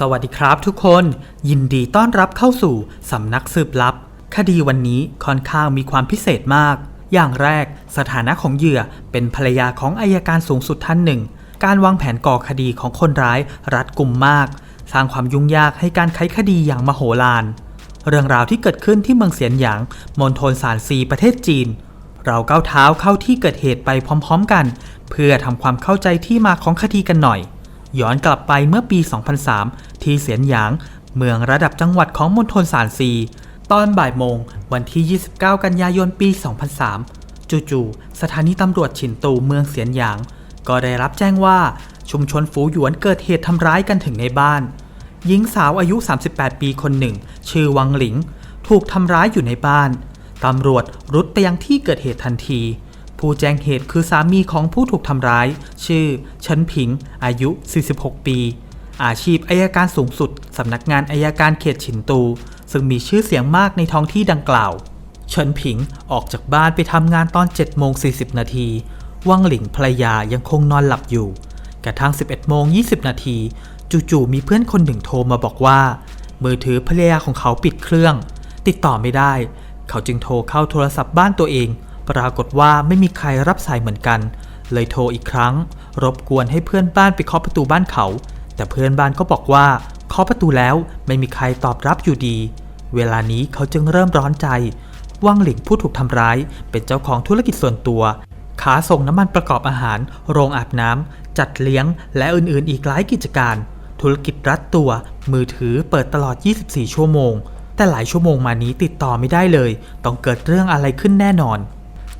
สวัสดีครับทุกคน ยินดีต้อนรับเข้าสู่สำนักสืบลับ คดีวันนี้ค่อนข้างมีความพิเศษมาก อย่างแรก สถานะของเหยื่อเป็นภรรยาของอายการสูงสุดท่านหนึ่ง การวางแผนก่อคดีของคนร้ายรัดกุมมาก สร้างความยุ่งยากให้การไขคดีอย่างมโหฬารเรื่องราวที่เกิดขึ้นที่เมืองเสียนหยางมณฑลสานซีประเทศจีน เราก้าวเท้าเข้าที่เกิดเหตุไปพร้อม ๆ กัน เพื่อทำความเข้าใจที่มาของคดีกันหน่อย ย้อนกลับไปเมื่อปี 2003 ที่เสียนหยาง เมืองระดับจังหวัดของมณฑลสานซี ตอนบ่ายโมง วันที่ 29 กันยายนปี 2003 จู่ๆ สถานีตำรวจฉินตูเมืองเสียนหยาง ก็ได้รับแจ้งว่าชุมชนฝูหยวนเกิดเหตุทำร้ายกันถึงในบ้าน หญิงสาวอายุ 38 ปีคนหนึ่ง ชื่อวังหลิง ถูกทำร้ายอยู่ในบ้าน ตำรวจรุดไปยังที่เกิดเหตุทันที ผู้แจ้งเหตุคือสามีของผู้ถูกทำร้าย ชื่อเฉินผิง อายุ 46 ปี อาชีพอายการสูงสุด สำนักงานอายการเขตฉินตู ซึ่งมีชื่อเสียงมากในท้องที่ดังกล่าว เฉินผิงออกจากบ้านไปทำงานตอน7โมง40 นาทีวังหลิงภรรยายังคงนอนหลับอยู่ กระทั่ง 11โมง20 นาทีจู่ๆมีเพื่อนคนหนึ่งโทรมาบอกว่า มือถือภรรยาของเขาปิดเครื่อง ติดต่อไม่ได้ เขาจึงโทรเข้าโทรศัพท์บ้านตัวเอง ปรากฏว่าไม่มีใครรับสายเหมือนกัน เลยโทรอีกครั้ง รบกวนให้เพื่อนบ้านไปเคาะประตูบ้านเขา แต่เพื่อนบ้านก็บอกว่าเคาะประตูแล้วไม่มีใครตอบรับอยู่ดี เวลานี้เขาจึงเริ่มร้อนใจว่างหลิงผู้ถูกทำร้าย เป็นเจ้าของธุรกิจส่วนตัว ขาส่งน้ำมันประกอบอาหาร โรงอาบน้ำจัดเลี้ยง และอื่นๆ อีกหลายกิจการ ธุรกิจรัดตัว มือถือเปิดตลอด 24 ชั่วโมง แต่หลายชั่วโมงมานี้ติดต่อไม่ได้เลย ต้องเกิดเรื่องอะไรขึ้นแน่นอน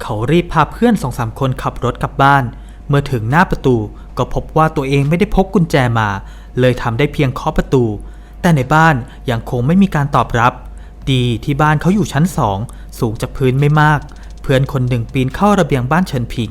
เขารีบพาเพื่อนสองสามคนขับรถกลับบ้าน เมื่อถึงหน้าประตูก็พบว่าตัวเองไม่ได้พกกุญแจมา เลยทำได้เพียงเคาะประตู แต่ในบ้านยังคงไม่มีการตอบรับ ดีที่บ้านเขาอยู่ชั้นสองสูงจากพื้นไม่มาก เพื่อนคนหนึ่งปีนเข้าระเบียงบ้านเฉินผิง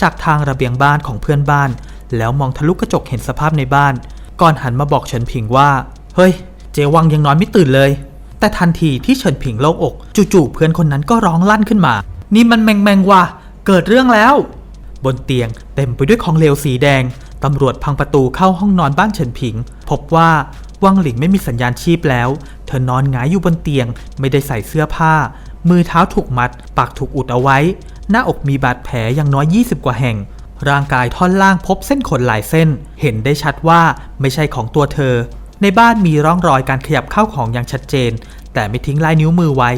จากทางระเบียงบ้านของเพื่อนบ้าน แล้วมองทะลุกระจกเห็นสภาพในบ้าน ก่อนหันมาบอกเฉินผิงว่า เฮ้ย เจวังยังนอนไม่ตื่นเลย แต่ทันทีที่เฉินผิงโล่งอก จู่ๆเพื่อนคนนั้นก็ร้องลั่นขึ้นมา นี่มันแมงแมงว่ะ เกิดเรื่องแล้ว บนเตียงเต็มไปด้วยของเหลวสีแดง ตำรวจพังประตูเข้าห้องนอนบ้านเฉินผิง พบว่าวังหลิงไม่มีสัญญาณชีพแล้ว เธอนอนหงายอยู่บนเตียง ไม่ได้ใส่เสื้อผ้า มือเท้าถูกมัด ปากถูกอุดเอาไว้ หน้าอกมีบาดแผลอย่างน้อย 20 กว่าแห่ง ร่างกายท่อนล่างพบเส้นขนหลายเส้น เห็นได้ชัดว่าไม่ใช่ของตัวเธอ ในบ้านมีร่องรอยการขยับเข้าของอย่างชัดเจน แต่ไม่ทิ้งลายนิ้วมือไว้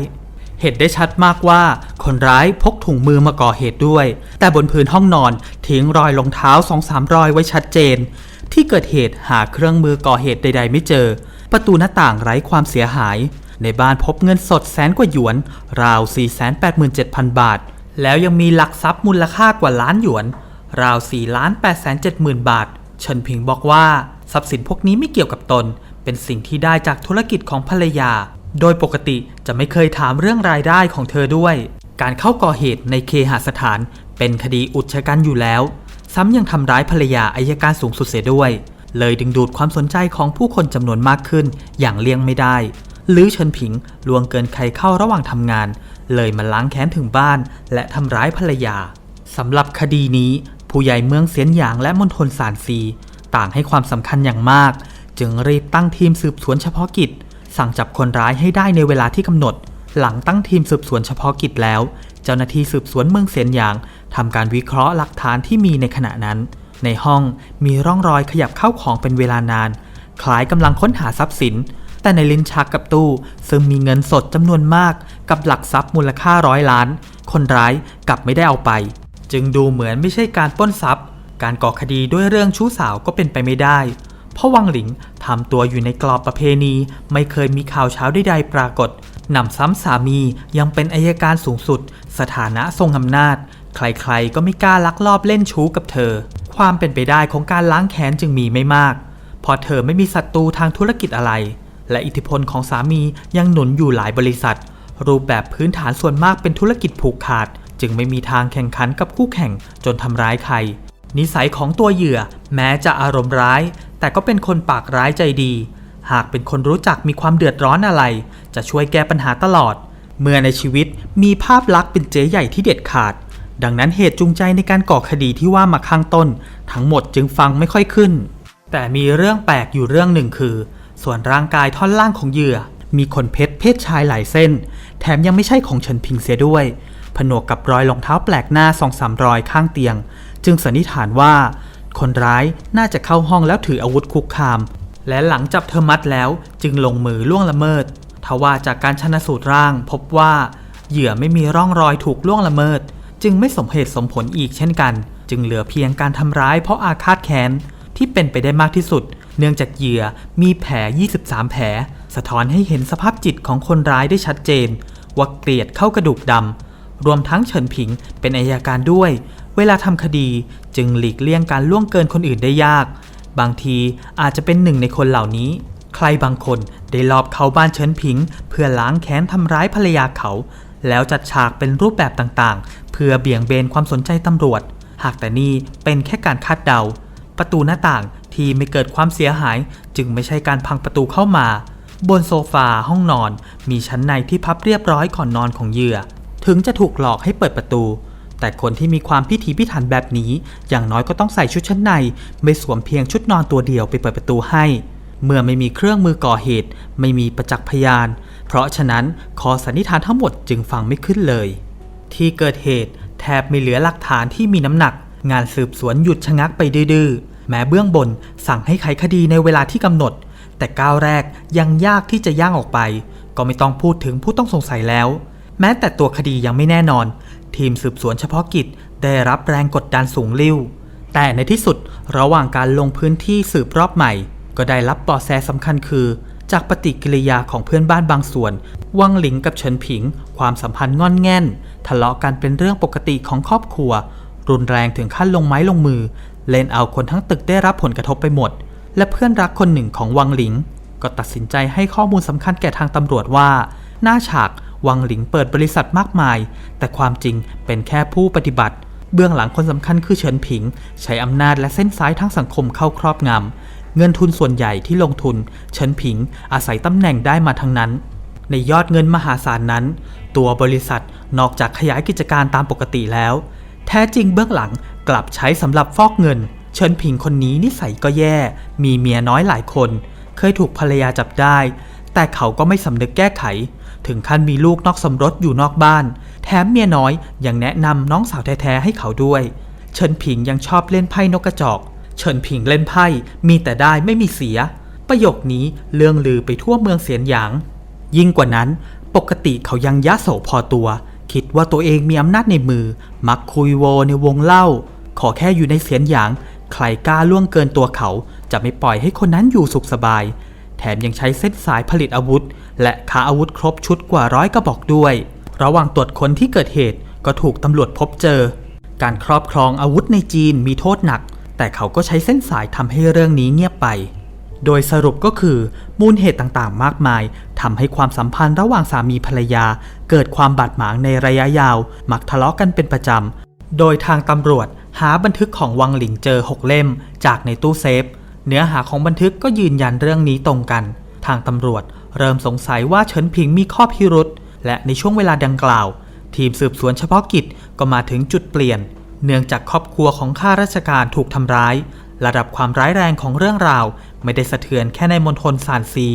เห็นได้ชัดมากว่าคนร้ายพกถุงมือมาก่อเหตุด้วย แต่บนพื้นห้องนอนทิ้งรอยรองเท้าสองสามรอยไว้ชัดเจน ที่เกิดเหตุหาเครื่องมือก่อเหตุใด ๆ ไม่เจอ ประตูหน้าต่างไร้ความเสียหาย ในบ้านพบเงินสดแสนกว่าหยวน ราว 487,000 บาท แล้วยังมีหลักทรัพย์มูลค่ากว่าล้านหยวน ราว4ล้าน8 7 0 0 0 บาทเฉินผิงบอกว่าทรัพย์สินพวกนี้ไม่เกี่ยวกับตน เป็นสิ่งที่ได้จากธุรกิจของภรรยา โดยปกติจะไม่เคยถามเรื่องรายได้ของเธอด้วย การเข้าก่อเหตุในเคหสถาน เป็นคดีอุกชะกันอยู่แล้ว ซ้ำยังทำร้ายภรรยาอายการสูงสุดเสียด้วย เลยดึงดูดความสนใจของผู้คนจำนวนมากขึ้นอย่างเลี่ยงไม่ได้หรือเฉินผิงลวงเกินใครเข้าระหว่างทำงาน เลยมาล้างแค้นถึงบ้าน และทำร้ายภรรยาสำหรับคดีนี้ ผู้ใหญ่เมืองเสียนหยางและมณฑลสานซี ต่างให้ความสำคัญอย่างมาก จึงรีบตั้งทีมสืบสวนเฉพาะกิจ สั่งจับคนร้ายให้ได้ในเวลาที่กำหนด หลังตั้งทีมสืบสวนเฉพาะกิจแล้ว เจ้าหน้าที่สืบสวนเมืองเสียนหยางทำการวิเคราะห์หลักฐานที่มีในขณะนั้น ในห้องมีร่องรอยขยับเข้าของเป็นเวลานาน คล้ายกำลังค้นหาทรัพย์สิน แต่ในลิ้นชักกับตู้ ซึ่งมีเงินสดจำนวนมาก กับหลักทรัพย์มูลค่าร้อยล้าน คนร้ายกลับไม่ได้เอาไป จึงดูเหมือนไม่ใช่การปล้นทรัพย์ การก่อคดีด้วยเรื่องชู้สาวก็เป็นไปไม่ได้ พราะวังหลิงทำตัวอยู่ในกรอบประเพณี ไม่เคยมีข่าวเช้าใดๆปรากฏหนำซ้ำสามียังเป็นอายการสูงสุด สถานะทรงอำนาจ ใครๆก็ไม่กล้าลักลอบเล่นชู้กับเธอ ความเป็นไปได้ของการล้างแค้นจึงมีไม่มากเพราะเธอไม่มีศัตรูทางธุรกิจอะไร และอิทธิพลของสามียังหนุนอยู่หลายบริษัท รูปแบบพื้นฐานส่วนมากเป็นธุรกิจผูกขาด จึงไม่มีทางแข่งขันกับคู่แข่งจนทำร้ายใคร นิสัยของตัวเหยื่อแม้จะอารมณ์ร้าย แต่ก็เป็นคนปากร้ายใจดี หากเป็นคนรู้จักมีความเดือดร้อนอะไร จะช่วยแก้ปัญหาตลอด เมื่อในชีวิตมีภาพลักษณ์เป็นเจ๊ใหญ่ที่เด็ดขาด ดังนั้นเหตุจูงใจในการก่อคดีที่ว่ามาข้างต้น ทั้งหมดจึงฟังไม่ค่อยขึ้น แต่มีเรื่องแปลกอยู่เรื่องหนึ่งคือ ส่วนร่างกายท่อนล่างของเหยื่อ มีขนเพชรเพศชายหลายเส้น แถมยังไม่ใช่ของเฉินพิงเสียด้วย ผนวกกับรอยรองเท้าแปลกหน้าสองสามรอยข้างเตียง จึงสันนิษฐานว่า คนร้ายน่าจะเข้าห้องแล้วถืออาวุธคุกคาม และหลังจับเธอมัดแล้วจึงลงมือล่วงละเมิดทว่าจากการชันสูตรร่าง พบว่าเหยื่อไม่มีร่องรอยถูกล่วงละเมิด จึงไม่สมเหตุสมผลอีกเช่นกัน จึงเหลือเพียงการทำร้ายเพราะอาฆาตแค้นที่เป็นไปได้มากที่สุด เนื่องจากเหยื่อมีแผล 23 แผล สะท้อนให้เห็นสภาพจิตของคนร้ายได้ชัดเจน ว่าเกลียดเข้ากระดูกดำ รวมทั้งเฉินผิงเป็นอายการด้วย เวลาทำคดีจึงหลีกเลี่ยงการล่วงเกินคนอื่นได้ยาก บางทีอาจจะเป็นหนึ่งในคนเหล่านี้ ใครบางคนได้ลอบเข้าบ้านเฉินผิง เพื่อล้างแค้นทำร้ายภรรยาเขา แล้วจัดฉากเป็นรูปแบบต่างๆ เพื่อเบี่ยงเบนความสนใจตำรวจ หากแต่นี่เป็นแค่การคาดเดา ประตูหน้าต่างที่ไม่เกิดความเสียหาย จึงไม่ใช่การพังประตูเข้ามาบนโซฟาห้องนอนมีชั้นในที่พับเรียบร้อยก่อนนอนของเหยื่อ ถึงจะถูกหลอกให้เปิดประตู แต่คนที่มีความพิถีพิถันแบบนี้ อย่างน้อยก็ต้องใส่ชุดชั้นใน ไม่สวมเพียงชุดนอนตัวเดียวไปเปิดประตูให้ เมื่อไม่มีเครื่องมือก่อเหตุ ไม่มีประจักษ์พยาน เพราะฉะนั้นขอสันนิษฐานทั้งหมดจึงฟังไม่ขึ้นเลย ที่เกิดเหตุแทบไม่เหลือหลักฐานที่มีน้ำหนัก งานสืบสวนหยุดชะงักไปดื้อแม้เบื้องบนสั่งให้ไขคดีในเวลาที่กำหนด แต่ก้าวแรกยังยากที่จะย่างออกไป ก็ไม่ต้องพูดถึงผู้ต้องสงสัยแล้ว แม้แต่ตัวคดียังไม่แน่นอน ทีมสืบสวนเฉพาะกิจได้รับแรงกดดันสูงลิ่วแต่ในที่สุดระหว่างการลงพื้นที่สืบรอบใหม่ ก็ได้รับเบาะแสสำคัญคือ จากปฏิกิริยาของเพื่อนบ้านบางส่วน วังหลิงกับเฉินผิง ความสัมพันธ์งอนแง่น ทะเลาะกันเป็นเรื่องปกติของครอบครัว รุนแรงถึงขั้นลงไม้ลงมือ เล่นเอาคนทั้งตึกได้รับผลกระทบไปหมด และเพื่อนรักคนหนึ่งของวังหลิง ก็ตัดสินใจให้ข้อมูลสำคัญแก่ทางตำรวจว่า หน้าฉาก วังหลิงเปิดบริษัทมากมาย แต่ความจริงเป็นแค่ผู้ปฏิบัติ เบื้องหลังคนสำคัญคือเฉินผิง ใช้อำนาจและเส้นสายทางสังคมเข้าครอบงำเงินทุนส่วนใหญ่ที่ลงทุน เฉินผิงอาศัยตำแหน่งได้มาทั้งนั้น ในยอดเงินมหาศาลนั้น ตัวบริษัทนอกจากขยายกิจการตามปกติแล้ว แท้จริงเบื้องหลังกลับใช้สำหรับฟอกเงิน เฉินผิงคนนี้นิสัยก็แย่ มีเมียน้อยหลายคน เคยถูกภรรยาจับได้ แต่เขาก็ไม่สำนึกแก้ไข ถึงขั้นมีลูกนอกสมรสอยู่นอกบ้าน แถมเมียน้อยยังแนะนำน้องสาวแท้ๆให้เขาด้วย เฉินผิงยังชอบเล่นไพ่นกกระจอก เฉินผิงเล่นไพ่มีแต่ได้ไม่มีเสีย ประโยคนี้เรื่องลือไปทั่วเมืองเสียนหยาง ยิ่งกว่านั้น ปกติเขายังยะโสพอตัว คิดว่าตัวเองมีอำนาจในมือ มักคุยโวในวงเล่า ขอแค่อยู่ในเสียนหยาง ใครกล้าล่วงเกินตัวเขา จะไม่ปล่อยให้คนนั้นอยู่สุขสบาย แถมยังใช้เส้นสายผลิตอาวุธ และค้าอาวุธครบชุดกว่าร้อยกระบอกด้วย ระหว่างตรวจค้นที่เกิดเหตุก็ถูกตำรวจพบเจอ การครอบครองอาวุธในจีนมีโทษหนัก แต่เขาก็ใช้เส้นสายทำให้เรื่องนี้เงียบไป โดยสรุปก็คือ มูลเหตุต่างๆ มากมายทำให้ความสัมพันธ์ระหว่างสามีภรรยา เกิดความบาดหมางในระยะยาว มักทะเลาะกันเป็นประจำโดยทางตำรวจหาบันทึกของวังหลิงเจอ 6 เล่มจากในตู้เซฟ เนื้อหาของบันทึกก็ยืนยันเรื่องนี้ตรงกัน ทางตำรวจเริ่มสงสัยว่าเฉินผิงมีข้อพิรุษและในช่วงเวลาดังกล่าว ทีมสืบสวนเฉพาะกิจก็มาถึงจุดเปลี่ยน เนื่องจากครอบครัวของข้าราชการถูกทำร้าย ระดับความร้ายแรงของเรื่องราว ไม่ได้สะเทือนแค่ในมณฑลซานซี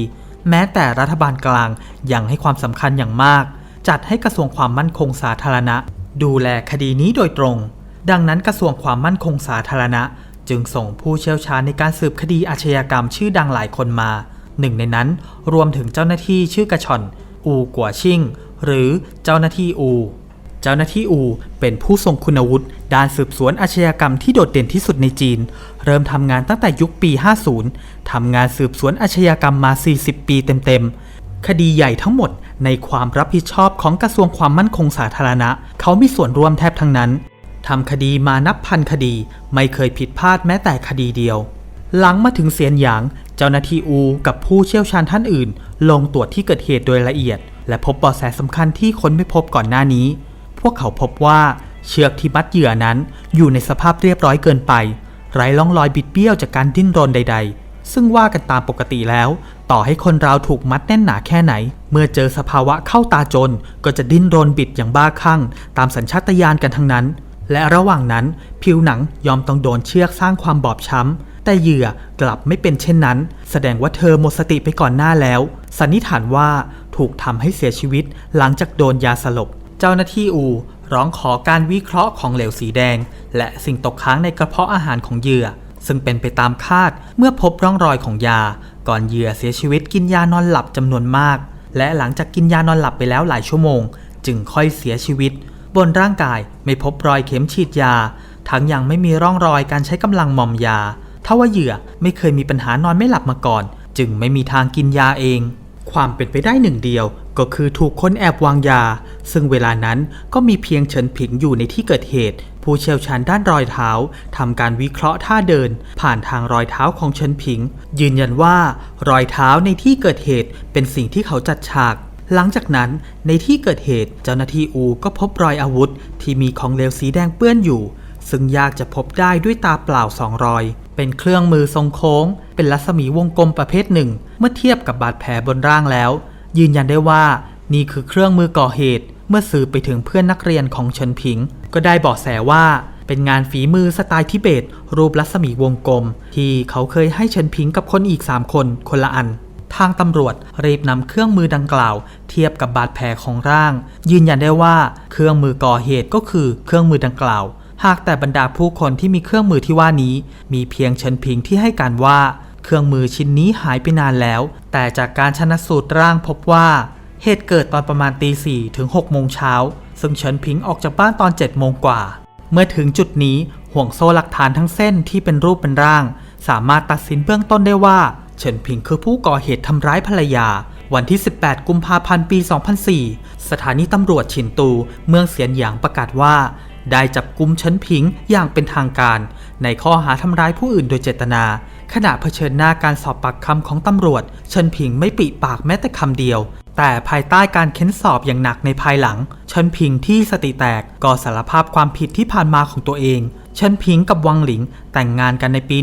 แม้แต่รัฐบาลกลางยังให้ความสำคัญอย่างมาก จัดให้กระทรวงความมั่นคงสาธารณะ ดูแลคดีนี้โดยตรง ดังนั้นกระทรวงความมั่นคงสาธารณะ จึงส่งผู้เชี่ยวชาญในการสืบคดีอาชญากรรมชื่อดังหลายคนมา หนึ่งในนั้นรวมถึงเจ้าหน้าที่ชื่อกระชอน อูกัวชิ่ง หรือเจ้าหน้าที่อู เจ้าหน้าที่อูเป็นผู้ทรงคุณวุฒิด้านสืบสวนอาชญากรรมที่โดดเด่นที่สุดในจีน เริ่มทำงานตั้งแต่ยุคปี 50 ทำงานสืบสวนอาชญากรรมมา 40 ปีเต็มๆ คดีใหญ่ทั้งหมดในความรับผิดชอบของกระทรวงความมั่นคงสาธารณะ เขามีส่วนร่วมแทบทั้งนั้น ทำคดีมานับพันคดี ไม่เคยผิดพลาดแม้แต่คดีเดียว หลังมาถึงเซียนหยาง เจ้าหน้าที่อูกับผู้เชี่ยวชาญท่านอื่น ลงตรวจที่เกิดเหตุโดยละเอียด และพบเบาะแสสำคัญที่ค้นไม่พบก่อนหน้านี้ พวกเขาพบว่าเชือกที่มัดเหยื่อนั้นอยู่ในสภาพเรียบร้อยเกินไป ไร้ร่องรอยบิดเบี้ยวจากการดิ้นรนใด ๆ ซึ่งว่ากันตามปกติแล้ว ต่อให้คนเราถูกมัดแน่นหนาแค่ไหน เมื่อเจอสภาวะเข้าตาจนก็จะดิ้นรนบิดอย่างบ้าคลั่ง ตามสัญชาตญาณกันทั้งนั้น และระหว่างนั้นผิวหนังยอมต้องโดนเชือกสร้างความบอบช้ำ แต่เหยื่อกลับไม่เป็นเช่นนั้น แสดงว่าเธอหมดสติไปก่อนหน้าแล้ว สันนิษฐานว่าถูกทำให้เสียชีวิตหลังจากโดนยาสลบ เจ้าหน้าที่อูร้องขอการวิเคราะห์ของเหลวสีแดง และสิ่งตกค้างในกระเพาะอาหารของเหยื่อ ซึ่งเป็นไปตามคาดเมื่อพบร่องรอยของยา ก่อนเหยื่อเสียชีวิตกินยานอนหลับจำนวนมาก และหลังจากกินยานอนหลับไปแล้วหลายชั่วโมง จึงค่อยเสียชีวิต บนร่างกายไม่พบรอยเข็มฉีดยา ทั้งยังไม่มีร่องรอยการใช้กำลังหม่อมยาถ้าว่าเหยื่อไม่เคยมีปัญหานอนไม่หลับมาก่อน จึงไม่มีทางกินยาเอง ความเป็นไปได้หนึ่งเดียว ก็คือถูกคนแอบวางยา ซึ่งเวลานั้นก็มีเพียงเฉินผิงอยู่ในที่เกิดเหตุ ผู้เชี่ยวชาญด้านรอยเท้าทำการวิเคราะห์ท่าเดิน ผ่านทางรอยเท้าของเฉินผิง ยืนยันว่ารอยเท้าในที่เกิดเหตุเป็นสิ่งที่เขาจัดฉาก หลังจากนั้นในที่เกิดเหตุเจ้าหน้าที่อูก็พบรอยอาวุธ ที่มีของเหลวสีแดงเปื้อนอยู่ ซึ่งยากจะพบได้ด้วยตาเปล่าสองรอย เป็นเครื่องมือทรงโค้ง เป็นรัศมีวงกลมประเภทหนึ่ง เมื่อเทียบกับบาดแผลบนร่างแล้ว ยืนยันได้ว่า นี่คือเครื่องมือก่อเหตุ เมื่อสื่อไปถึงเพื่อนนักเรียนของเฉินผิง ก็ได้บาะแสว่าเป็นงานฝีมือสไตล์ทิเบต รูปรัศมีวงกลม ที่เขาเคยให้เฉินผิงกับคนอีก 3 คนคนละอัน ทางตำรวจรีบนำเครื่องมือดังกล่าว เทียบกับบาดแผลของร่าง ยืนยันได้ว่าเครื่องมือก่อเหตุก็คือเครื่องมือดังกล่าว หากแต่บรรดาผู้คนที่มีเครื่องมือที่ว่านี้ มีเพียงเฉินผิงที่ให้การว่า เครื่องมือชิ้นนี้หายไปนานแล้ว แต่จากการชนะสูตรร่างพบว่า เหตุเกิดตอนประมาณตีสี่ถึง6โมงเช้าซึ่งเฉินผิงออกจากบ้านตอน7โมงกว่า เมื่อถึงจุดนี้ห่วงโซ่หลักฐานทั้งเส้นที่เป็นรูปเป็นร่าง สามารถตัดสินเบื้องต้นได้ว่า เฉินผิงคือผู้ก่อเหตุทำร้ายภรรยา วันที่ 18 กุมภาพันธ์ ปี 2004 สถานีตำรวจฉินตู เมืองเสียนหยางประกาศว่า ได้จับกุมเฉินผิงอย่างเป็นทางการ ในข้อหาทำร้ายผู้อื่นโดยเจตนา ขณะเผชิญหน้าการสอบปากคำของตำรวจ เฉินผิงไม่ปิปากแม้แต่คำเดียวแต่ภายใต้การเค้นสอบอย่างหนักในภายหลัง เฉินผิงที่สติแตกก็สารภาพความผิดที่ผ่านมาของตัวเอง เฉินผิงกับวังหลิงแต่งงานกันในปี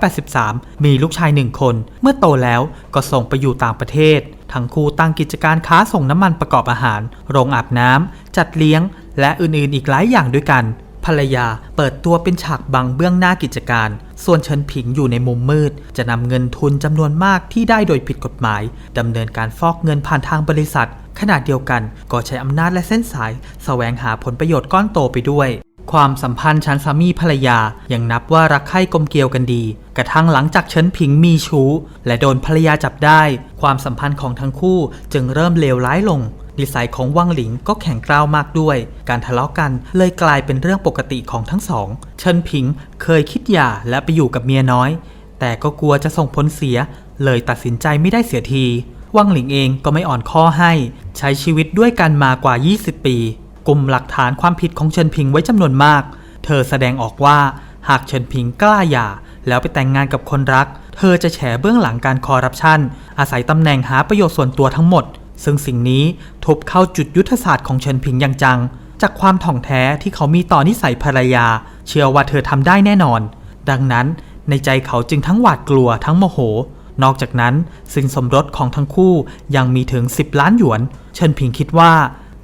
1983 มีลูกชายหนึ่งคน เมื่อโตแล้วก็ส่งไปอยู่ต่างประเทศ ทั้งคู่ตั้งกิจการค้าส่งน้ำมันประกอบอาหาร โรงอาบน้ำ จัดเลี้ยง และอื่นๆ อีกหลายอย่างด้วยกัน ภรรยาเปิดตัวเป็นฉากบังเบื้องหน้ากิจการ ส่วนเฉินผิงอยู่ในมุมมืด จะนำเงินทุนจำนวนมากที่ได้โดยผิดกฎหมายดำเนินการฟอกเงินผ่านทางบริษัทขณะเดียวกันก็ใช้อำนาจและเส้นสายแสวงหาผลประโยชน์ก้อนโตไปด้วย ความสัมพันธ์ชั้นสามีภรรยายังนับว่ารักใคร่กลมเกลียวกันดี กระทั่งหลังจากเฉินผิงมีชู้ และโดนภรรยาจับได้ ความสัมพันธ์ของทั้งคู่จึงเริ่มเลวร้ายลงนิสัยของวังหลิงก็แข็งกร้าวมากด้วย การทะเลาะกันเลยกลายเป็นเรื่องปกติของทั้งสอง เฉินผิงเคยคิดหย่าและไปอยู่กับเมียน้อย แต่ก็กลัวจะส่งผลเสีย เลยตัดสินใจไม่ได้เสียทีวังหลิงเองก็ไม่อ่อนข้อให้ ใช้ชีวิตด้วยกันมากว่า 20 ปี กลุ่มหลักฐานความผิดของเฉินผิงไว้จำนวนมาก เธอแสดงออกว่าหากเฉินผิงกล้าหย่าแล้วไปแต่งงานกับคนรัก เธอจะแฉเบื้องหลังการคอร์รัปชัน อาศัยตำแหน่งหาประโยชน์ส่วนตัวทั้งหมด ซึ่งสิ่งนี้ทุบเข้าจุดยุทธศาสตร์ของเฉินผิงอย่างจัง จากความถ่องแท้ที่เขามีต่อนิสัยภรรยา เชื่อว่าเธอทำได้แน่นอน ดังนั้นในใจเขาจึงทั้งหวาดกลัวทั้งโมโห นอกจากนั้นสินสมรสของทั้งคู่ยังมีถึง 10 ล้านหยวน เฉินผิงคิดว่า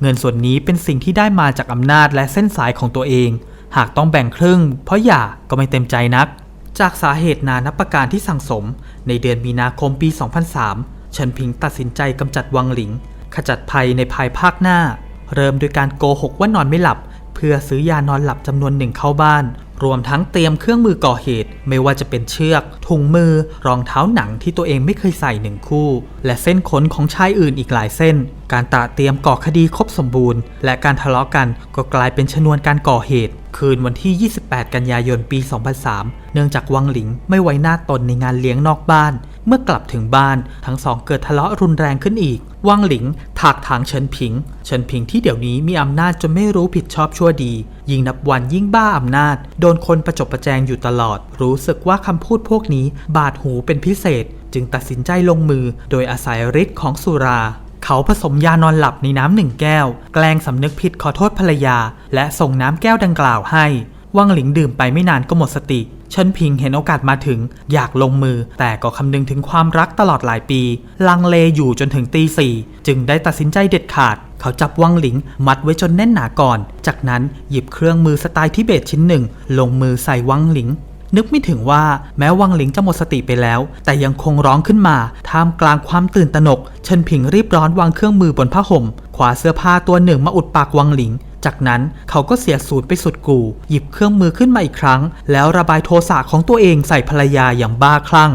เงินส่วนนี้เป็นสิ่งที่ได้มาจากอำนาจและเส้นสายของตัวเอง หากต้องแบ่งครึ่ง เพราะหย่าก็ไม่เต็มใจนัก จากสาเหตุนานับประการที่สั่งสม ในเดือนมีนาคมปี 2003 เฉินผิงตัดสินใจกำจัดวังหลิง ขจัดภัยในภายภาคหน้า เริ่มโดยการโกหกว่านอนไม่หลับ เพื่อซื้อยานอนหลับจำนวนหนึ่งเข้าบ้าน รวมทั้งเตรียมเครื่องมือก่อเหตุ ไม่ว่าจะเป็นเชือก ถุงมือ รองเท้าหนังที่ตัวเองไม่เคยใส่หนึ่งคู่ และเส้นขนของชายอื่นอีกหลายเส้น การตระเตรียมก่อคดีครบสมบูรณ์ และการทะเลาะกันก็กลายเป็นชนวนการก่อเหตุ คืนวันที่ 28 กันยายนปี 2003 เนื่องจากวังหลิงไม่ไว้หน้าตนในงานเลี้ยงนอกบ้าน เมื่อกลับถึงบ้านทั้งสองเกิดทะเลาะรุนแรงขึ้นอีก วังหลิงถากถางเฉินผิง เฉินผิงที่เดี๋ยวนี้มีอำนาจจนไม่รู้ผิดชอบชั่วดี ยิ่งนับวันยิ่งบ้าอำนาจ โดนคนประจบประแจงอยู่ตลอด รู้สึกว่าคำพูดพวกนี้บาดหูเป็นพิเศษ จึงตัดสินใจลงมือ โดยอาศัยฤทธิ์ของสุรา เขาผสมยานอนหลับในน้ำหนึ่งแก้ว แกล้งสำนึกผิดขอโทษภรรยา และส่งน้ำแก้วดังกล่าวให้วังหลิงดื่มไปไม่นานก็หมดสติเฉินพิงเห็นโอกาสมาถึง อยากลงมือ แต่ก็คำนึงถึงความรักตลอดหลายปี ลังเลอยู่จนถึงตีสี่จึงได้ตัดสินใจเด็ดขาด เขาจับวังหลิง มัดไว้จนแน่นหนาก่อน จากนั้นหยิบเครื่องมือสไตล์ทิเบตชิ้นหนึ่ง ลงมือใส่วังหลิง นึกไม่ถึงว่าแม้วังหลิงจะหมดสติไปแล้ว แต่ยังคงร้องขึ้นมา ท่ามกลางความตื่นตระหนก เฉินผิงรีบร้อนวางเครื่องมือบนผ้าห่มขวาเสื้อผ้าตัวหนึ่งมาอุดปากวังหลิง จากนั้นเขาก็เสียสูญไปสุดกู่ หยิบเครื่องมือขึ้นมาอีกครั้ง แล้วระบายโทสะของตัวเองใส่ภรรยาอย่างบ้าคลั่ง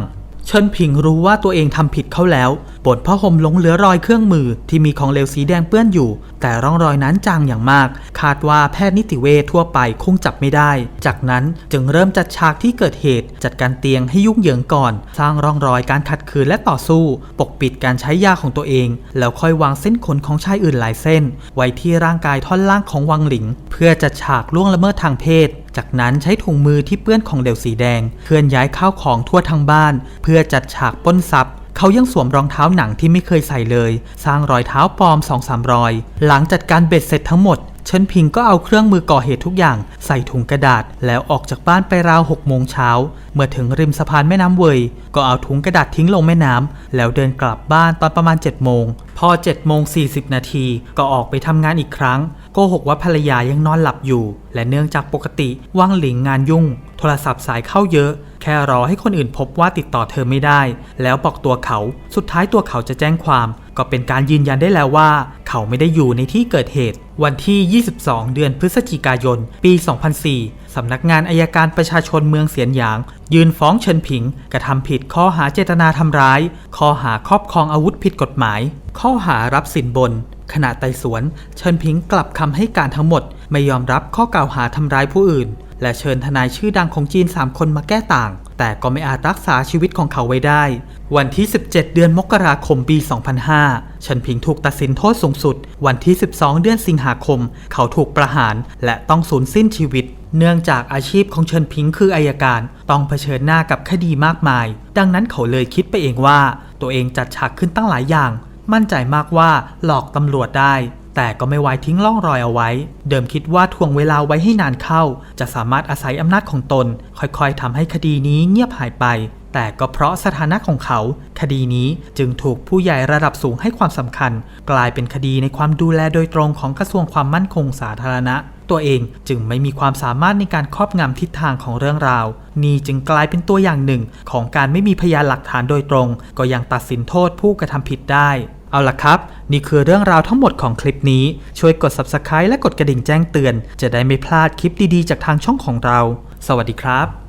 เฉินผิงรู้ว่าตัวเองทำผิดเข้าแล้วบนผ้าห่มหลงเหลือรอยเครื่องมือที่มีของเหลวสีแดงเปื้อนอยู่ แต่ร่องรอยนั้นจางอย่างมาก คาดว่าแพทย์นิติเวชทั่วไปคงจับไม่ได้ จากนั้นจึงเริ่มจัดฉากที่เกิดเหตุ จัดการเตียงให้ยุ่งเหยิงก่อน สร้างร่องรอยการขัดขืนและต่อสู้ ปกปิดการใช้ยาของตัวเอง แล้วค่อยวางเส้นขนของชายอื่นหลายเส้น ไว้ที่ร่างกายท่อนล่างของวังหลิง เพื่อจัดฉากล่วงละเมิดทางเพศ จากนั้นใช้ถุงมือที่เปื้อนของเหลวสีแดง เคลื่อนย้ายข้าวของทั่วทั้งบ้าน เพื่อจัดฉากป้นทรัพย์เขายังสวมรองเท้าหนังที่ไม่เคยใส่เลย สร้างรอยเท้าปลอมสองสามรอย หลังจัดการเบ็ดเสร็จทั้งหมด เฉินพิงก็เอาเครื่องมือก่อเหตุทุกอย่างใส่ถุงกระดาษ แล้วออกจากบ้านไปราว6โมงเช้า เมื่อถึงริมสะพานแม่น้ำเวยก็เอาถุงกระดาษทิ้งลงแม่น้ำแล้วเดินกลับบ้านตอนประมาณ7โมงพอ7โมง40นาทีก็ออกไปทำงานอีกครั้งโกหกว่าภรรยายังนอนหลับอยู่ และเนื่องจากปกติว่างหลิงงานยุ่ง โทรศัพท์สายเข้าเยอะ แค่รอให้คนอื่นพบว่าติดต่อเธอไม่ได้ แล้วบอกตัวเขา สุดท้ายตัวเขาจะแจ้งความ ก็เป็นการยืนยันได้แล้วว่า เขาไม่ได้อยู่ในที่เกิดเหตุ วันที่ 22 เดือนพฤศจิกายน ปี 2004 สำนักงานอายการประชาชนเมืองเสียนหยาง ยืนฟ้องเฉินผิง กระทำผิดข้อหาเจตนาทำร้าย ข้อหาครอบครองอาวุธผิดกฎหมาย ข้อหารับสินบน ขณะไต่สวน เฉินผิงกลับคำให้การทั้งหมด ไม่ยอมรับข้อกล่าวหาทำร้ายผู้อื่น และเชิญทนายชื่อดังของจีน 3 คนมาแก้ต่าง แต่ก็ไม่อาจรักษาชีวิตของเขาไว้ได้ วันที่ 17 เดือนมกราคมปี 2005เฉินผิงถูกตัดสินโทษสูงสุด วันที่ 12 เดือนสิงหาคม เขาถูกประหาร และต้องสูญสิ้นชีวิต เนื่องจากอาชีพของเฉินผิงคืออายการ ต้องเผชิญหน้ากับคดีมากมาย ดังนั้นเขาเลยคิดไปเองว่า ตัวเองจัดฉากขึ้นตั้งหลายอย่าง มั่นใจมากว่าหลอกตำรวจได้ แต่ก็ไม่ไว้ทิ้งร่องรอยเอาไว้ เดิมคิดว่าทวงเวลาไว้ให้นานเข้า จะสามารถอาศัยอำนาจของตน ค่อยๆทำให้คดีนี้เงียบหายไป แต่ก็เพราะสถานะของเขา คดีนี้จึงถูกผู้ใหญ่ระดับสูงให้ความสำคัญ กลายเป็นคดีในความดูแลโดยตรงของกระทรวงความมั่นคงสาธารณะ ตัวเองจึงไม่มีความสามารถในการครอบงำทิศทางของเรื่องราว นี่จึงกลายเป็นตัวอย่างหนึ่ง ของการไม่มีพยานหลักฐานโดยตรง ก็ยังตัดสินโทษผู้กระทำผิดได้ เอาล่ะครับ นี่คือเรื่องราวทั้งหมดของคลิปนี้ ช่วยกด subscribe และกดกระดิ่งแจ้งเตือน จะได้ไม่พลาดคลิปดีๆ จากทางช่องของเรา สวัสดีครับ